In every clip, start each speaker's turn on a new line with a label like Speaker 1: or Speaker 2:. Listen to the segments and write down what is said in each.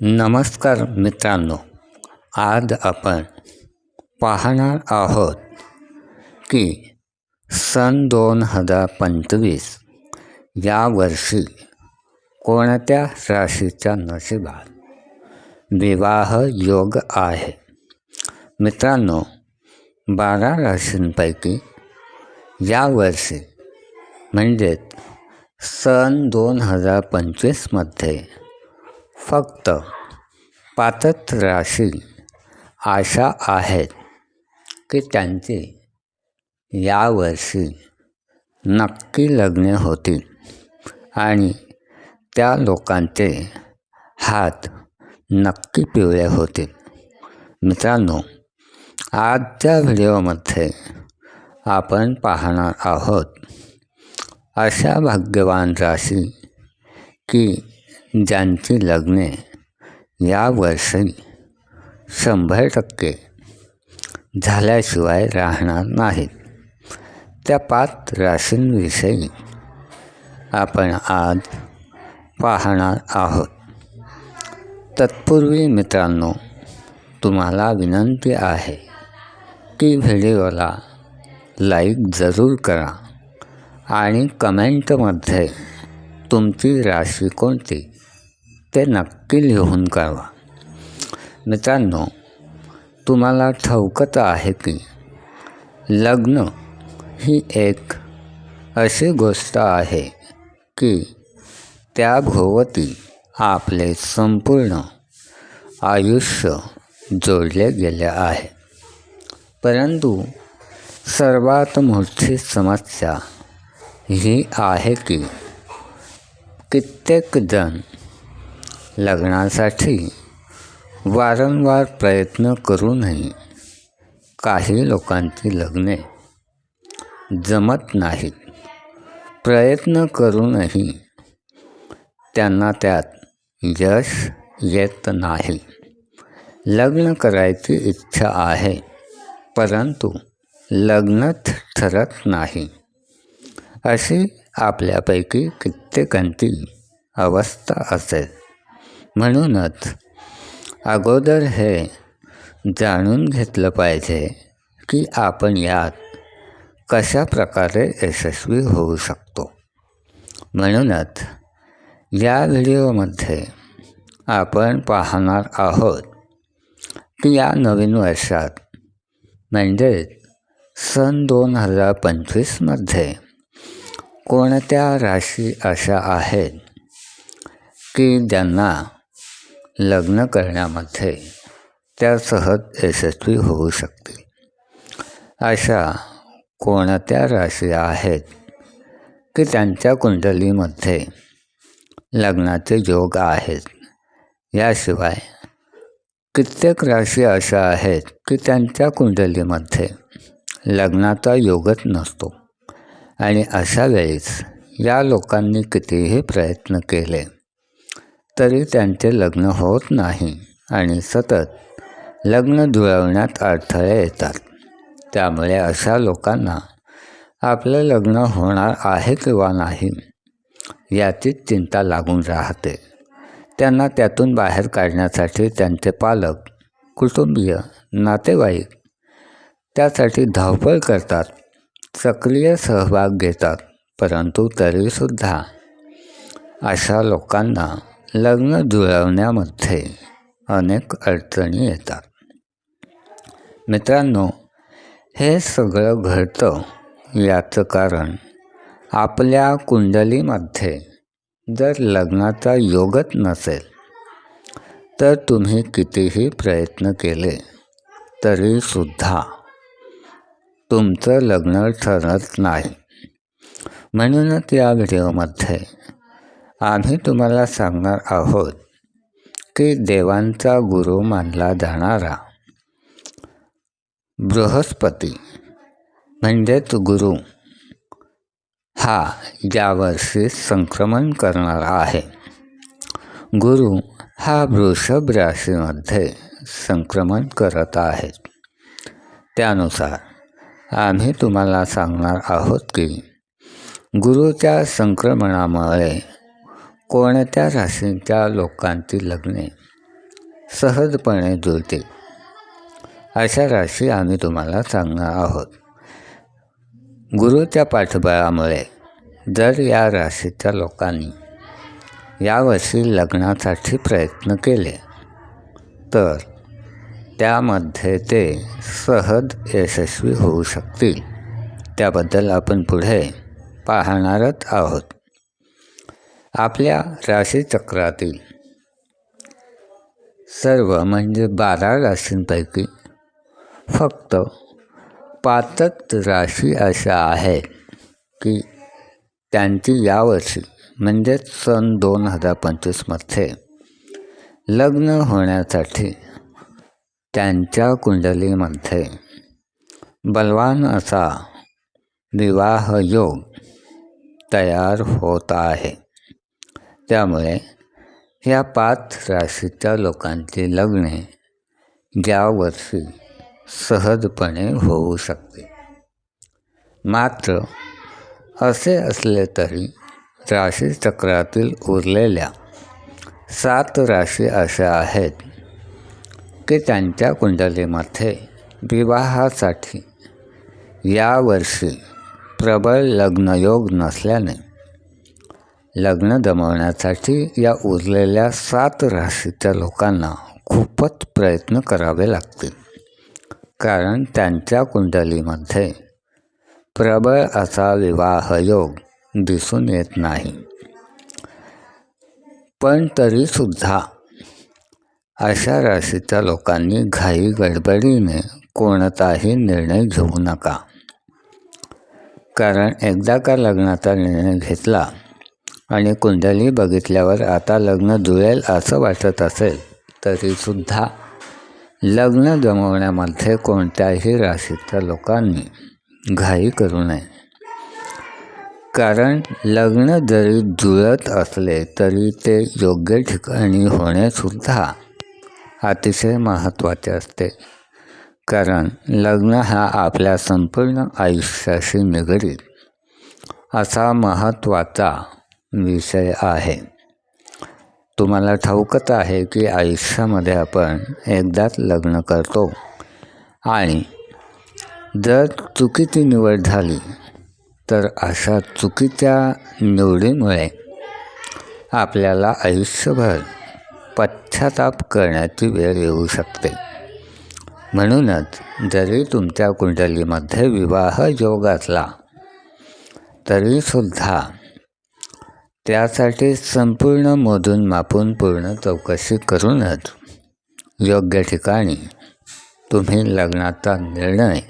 Speaker 1: नमस्कार मित्रांनो आज आपण पाहणार आहोत की सन दोन हजार पंचवीस या वर्षी कोणत्या राशीच्या नशिबात विवाह योग आहे? मित्रांनो बारा राशींपैकी या वर्षी म्हणजेच सन दोन हजार पंचवीसमध्ये फक्त पाचच राशी अशा आहेत की त्यांचे यावर्षी नक्की लग्ने होतील आणि त्या लोकांचे हात नक्की पिवळे होतील. मित्रांनो आजच्या व्हिडिओमध्ये आपण पाहणार आहोत अशा भाग्यवान राशी की ज्यांची लग्ने यावर्षी शंभर टक्के झाल्याशिवाय राहणार नाहीत. त्या पाच राशींविषयी आपण आज पाहणार आहोत. तत्पूर्वी मित्रांनो तुम्हाला विनंती आहे की व्हिडिओला लाईक जरूर करा आणि कमेंटमध्ये तुमची राशी कोणती? ते नक्की लिहून कळवा मित्रांनो, तुम्हाला ठाऊकच आहे की, लग्न ही एक अशी गोष्ट आहे की, त्या भोवती आपले संपूर्ण आयुष्य जोडले गेले आहे. परंतु सर्वात मोठी समस्या ही आहे की, कित्येक जण लग्नासाठी वारंवार प्रयत्न करूनही काही लोकांची लग्ने जमत नाहीत. प्रयत्न करूनही त्यांना त्यात यश येत नाही. लग्न करायची इच्छा आहे परंतु लग्नच ठरत नाही. अशी आपल्यापैकी कित्येकांची अवस्था असेल. म्हणूनच अगोदर हे जाणून घेतलं पाहिजे की आपण यात कशा प्रकारे यशस्वी होऊ शकतो. म्हणूनच या व्हिडिओमध्ये आपण पाहणार आहोत की या नवीन वर्षात म्हणजेच सन दोन हजार पंचवीसमध्ये कोणत्या राशी अशा आहेत की ज्यांना लग्न करण्यामध्ये त्या सहज यशस्वी होऊ शकतील. अशा कोणत्या राशी आहेत की त्यांच्या कुंडलीमध्ये लग्नाचे योग आहेत? याशिवाय कित्येक राशी अशा आहेत की त्यांच्या कुंडलीमध्ये लग्नाचा योगच नसतो. आणि अशा वेळेस या लोकांनी कितीही प्रयत्न केले तरी त्यांचे लग्न होत नाही आणि सतत लग्न जुळवण्यात अडथळे येतात. त्यामुळे अशा लोकांना आपलं लग्न होणार आहे किंवा नाही याचीच चिंता लागून राहते. त्यांना त्यातून बाहेर काढण्यासाठी त्यांचे पालक कुटुंबीय नातेवाईक त्यासाठी धावपळ करतात सक्रिय सहभाग घेतात परंतु तरीसुद्धा अशा लोकांना लग्न जुळवण्यामध्ये अनेक अडचणी येतात. मित्रांनो हे सगळं घडतं याचं कारण आपल्या कुंडलीमध्ये जर लग्नाचा योगच नसेल तर तुम्ही कितीही प्रयत्न केले तरीसुद्धा तुमचं लग्न ठरत नाही. म्हणूनच या व्हिडिओमध्ये आम्ही तुम्हाला सांगणार आहोत की देवांचा गुरु मानला जाणारा बृहस्पती म्हणजेच गुरु हा यावर्षी संक्रमण करणार आहे. गुरु हा वृषभ राशीमध्ये संक्रमण करत आहे. त्यानुसार आम्ही तुम्हाला सांगणार आहोत की गुरुच्या संक्रमणामुळे कोणत्या राशींच्या लोकांची लग्ने सहजपणे जुळतील? अशा राशी आम्ही तुम्हाला सांगणार आहोत. गुरुच्या पाठबळामुळे जर या राशीच्या लोकांनी यावर्षी लग्नासाठी प्रयत्न केले तर त्यामध्ये ते सहज यशस्वी होऊ शकतील. त्याबद्दल आपण पुढे पाहणारच आहोत. आपल्या राशीचक्रातील सर्व म्हणजे बारा राशींपैकी फक्त पाचच राशी अशा आहेत की त्यांची यावर्षी म्हणजेच सन दोन हज़ार पंचवीसमध्ये लग्न होण्यासाठी त्यांच्या कुंडलीमध्ये बलवान असा विवाह योग तयार होत आहे. त्यामुळे या पाच राशीच्या लोकांची लग्ने वर्षी सहजपणे होऊ शकते. मात्र असे असले तरी राशीचक्रातील उरलेल्या सात राशी अशा आहेत की त्यांच्या कुंडलीमध्ये विवाहासाठी यावर्षी प्रबळ लग्नयोग नसल्याने लग्न दमवण्यासाठी या उरलेल्या सात राशीच्या लोकांना खूपच प्रयत्न करावे लागतील. कारण त्यांच्या कुंडलीमध्ये प्रबळ असा विवाहयोग दिसून येत नाही. पण तरीसुद्धा अशा राशीच्या लोकांनी घाई गडबडीने कोणताही निर्णय घेऊ नका. कारण एकदा का लग्नाचा निर्णय घेतला आणि कुंडली बघितल्यावर आता लग्न जुळेल असं वाटत असेल तरीसुद्धा लग्न जमवण्यामध्ये कोणत्याही राशीच्या लोकांनी घाई करू नये. कारण लग्न जरी जुळत असले तरी ते योग्य ठिकाणी होणेसुद्धा अतिशय महत्त्वाचे असते. कारण लग्न हा आपल्या संपूर्ण आयुष्याशी निगडीत असा महत्त्वाचा विषय आहे. तुम्हाला ठाऊकच आहे की आयुष्यामध्ये आपण एकदाच लग्न करतो. आणि जर चुकीची निवड झाली तर अशा चुकीच्या निवडीमुळे आपल्याला आयुष्यभर पश्चाताप करण्याची वेळ येऊ शकते. म्हणूनच जरी तुमच्या कुंडलीमध्ये विवाह योग असला तरीसुद्धा त्यासाठी संपूर्ण मोजून मापून पूर्ण चौकशी करूनच योग्य ठिकाणी तुम्ही लग्नाचा निर्णय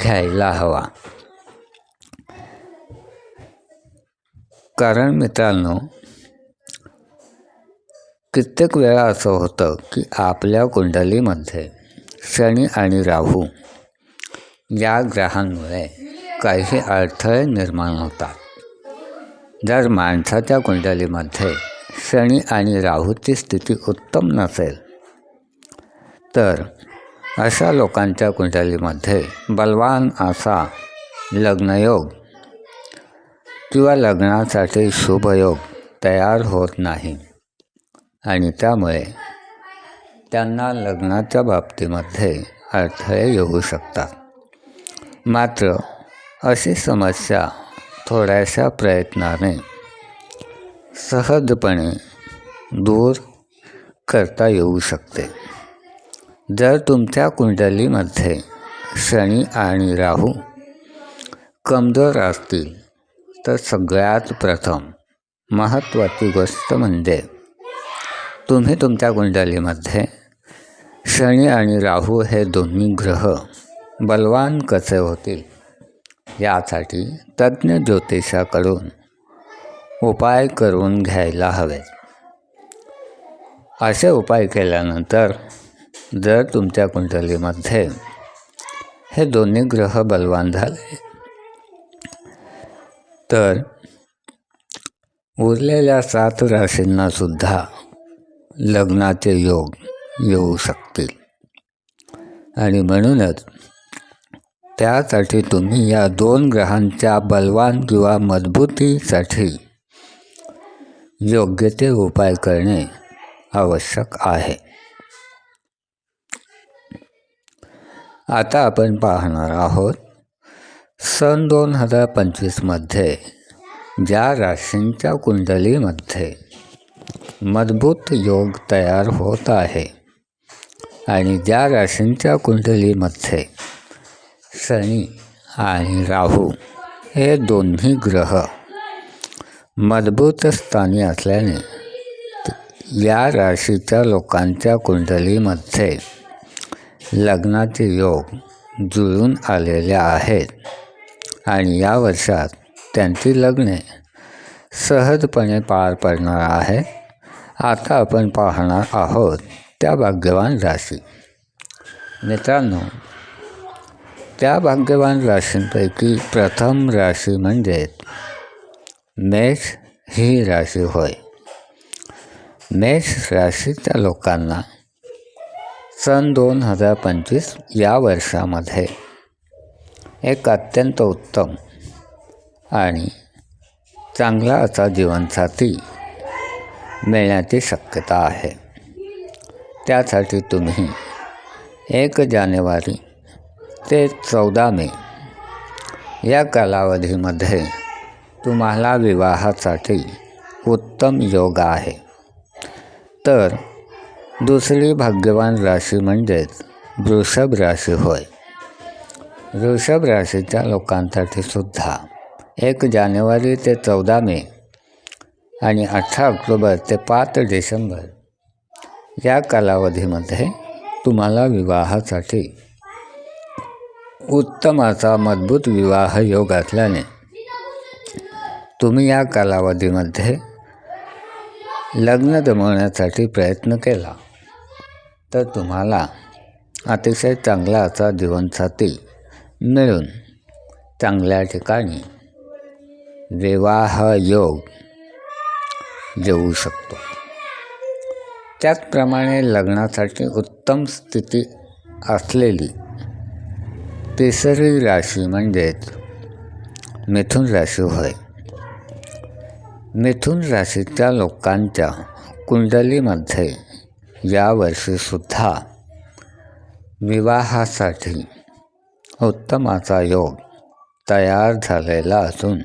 Speaker 1: घ्यायला हवा. कारण मित्रांनो कित्येक वेळा असं होतं की आपल्या कुंडलीमध्ये शनी आणि राहू या ग्रहांमुळे काही अडथळे निर्माण होतात. जर माणसाच्या कुंडलीमध्ये शनी आणि राहूची स्थिती उत्तम नसेल तर अशा लोकांच्या कुंडलीमध्ये बलवान असा लग्नयोग किंवा लग्नासाठी शुभयोग तयार होत नाही. आणि त्यामुळे त्यांना लग्नाच्या बाबतीमध्ये अडथळे येऊ शकतात. मात्र अशी समस्या थोड्याशा प्रयत्नाने सहजपणे दूर करता येऊ शकते. जर तुमच्या कुंडलीमध्ये शनी आणि राहू कमजोर असतील तर सगळ्यात प्रथम महत्त्वाची गोष्ट म्हणजे तुम्ही तुमच्या कुंडलीमध्ये शनी आणि राहू हे दोन्ही ग्रह बलवान कसे होतील? यासाठी तज्ज्ञ ज्योतिषाकडून उपाय करून घ्यायला हवे असे उपाय केल्यानंतर जर तुमच्या कुंडलीमध्ये हे दोन्ही ग्रह बलवान झाले तर उरलेल्या सात राशींनासुद्धा लग्नाचे योग येऊ शकतील. आणि म्हणूनच त्यासाठी तुम्ही या दोन ग्रहांच्या बलवान किंवा मजबूतीसाठी योग्य ते उपाय करणे आवश्यक आहे. आता आपण पाहणार आहोत सन दोन हजार पंचवीसमध्ये ज्या राशींच्या कुंडलीमध्ये मजबूत योग तयार होत आहे आणि ज्या राशींच्या कुंडलीमध्ये शनी आणि राहू हे दोन्ही ग्रह मजबूत स्थानी असल्याने या राशीच्या लोकांच्या कुंडलीमध्ये लग्नाचे योग जुळून आलेले आहेत. आणि या वर्षात त्यांची लग्ने सहजपणे पार पडणार आहे. आता आपण पाहणार आहोत त्या भाग्यवान राशी. मित्रांनो त्या भाग्यवान राशींपैकी प्रथम राशी म्हणजे मेष ही राशी होय. मेष राशीच्या लोकांना सन दोन हजार पंचवीस या वर्षामध्ये एक अत्यंत उत्तम आणि चांगला असा जीवनसाथी मिळण्याची शक्यता आहे. त्यासाठी तुम्ही एक जानेवारी ते चौदा मे या कालावधीमध्ये तुम्हाला विवाहासाठी उत्तम योग आहे. तर दुसरी भाग्यवान राशी म्हणजेच वृषभ राशी होय. वृषभ राशीच्या लोकांसाठी सुद्धा एक जानेवारी ते चौदा मे आणि अठरा ऑक्टोबर ते पाच डिसेंबर या कालावधीमध्ये तुम्हाला विवाहासाठी उत्तम असा मजबूत विवाह योग असल्याने तुम्ही या कालावधीमध्ये लग्न जमवण्यासाठी प्रयत्न केला तर तुम्हाला अतिशय चांगला असा जीवनसाथी मिळून चांगल्या ठिकाणी विवाह योग येऊ शकतो. त्याचप्रमाणे लग्नासाठी उत्तम स्थिती असलेली तिसरी राशी म्हणजेच मिथुन राशी होय. मिथुन राशीच्या लोकांच्या कुंडलीमध्ये यावर्षीसुद्धा विवाहासाठी उत्तमाचा योग तयार झालेला असून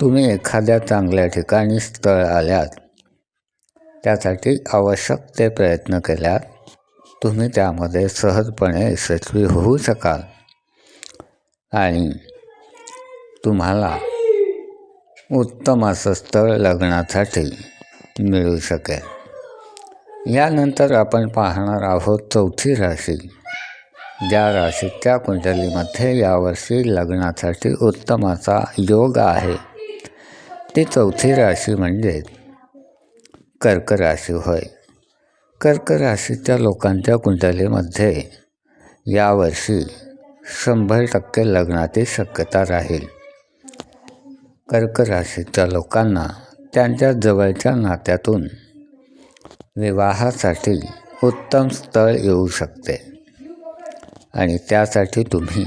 Speaker 1: तुम्ही एखाद्या चांगल्या ठिकाणी स्थळ आल्यात त्यासाठी आवश्यक ते प्रयत्न केल्यात. तुम्ही त्यामध्ये सहजपणे यशस्वी होऊ शकाल. आणि तुम्हाला उत्तम असं स्थळ लग्नासाठी मिळू शकेल. यानंतर आपण पाहणार आहोत चौथी राशी. ज्या राशीच्या कुंडलीमध्ये यावर्षी लग्नासाठी उत्तमाचा योग आहे. ती चौथी राशी म्हणजे कर्क राशी होय. कर्क राशीच्या लोकांच्या कुंडलीमध्ये यावर्षी शंभर टक्के लग्नाची शक्यता राहील. कर्क राशीच्या लोकांना त्यांच्या जवळच्या नात्यातून विवाहासाठी उत्तम स्थळ येऊ शकते. आणि त्यासाठी तुम्ही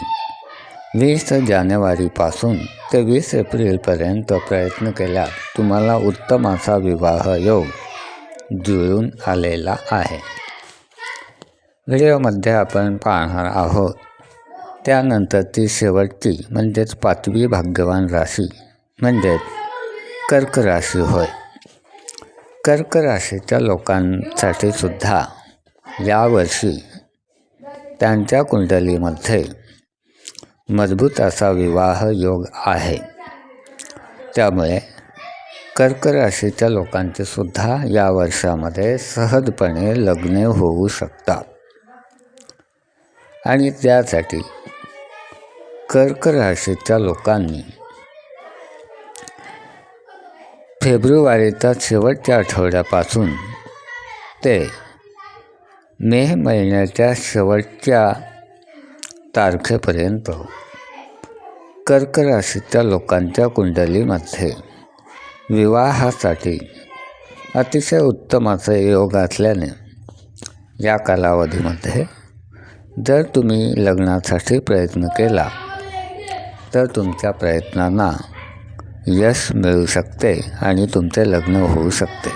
Speaker 1: वीस जानेवारीपासून ते वीस एप्रिलपर्यंत प्रयत्न केल्यास तुम्हाला उत्तम असा विवाह योग जुळून आलेला आहे. व्हिडिओमध्ये आपण पाहणार आहोत त्यानंतर ती शेवटची म्हणजेच पाचवी भाग्यवान राशी म्हणजेच कर्क राशी होय. कर्क राशीच्या लोकांसाठी सुद्धा यावर्षी त्यांच्या कुंडलीमध्ये मजबूत असा विवाह योग आहे. त्यामुळे कर्क राशीच्या लोकांचे सुद्धा या वर्षामध्ये सहजपणे लग्ने होऊ शकतात. आणि त्यासाठी कर्क राशीच्या लोकांनी फेब्रुवारीच्या शेवटच्या आठवड्यापासून ते मे महिन्याच्या शेवटच्या तारखेपर्यंत कर्क राशीच्या लोकांच्या कुंडलीमध्ये विवाहासाठी अतिशय उत्तम असं योग असल्याने या कालावधीमध्ये जर तुम्ही लग्नासाठी प्रयत्न केला तर तुमच्या प्रयत्नांना यश मिळू शकते आणि तुमचे लग्न होऊ शकते.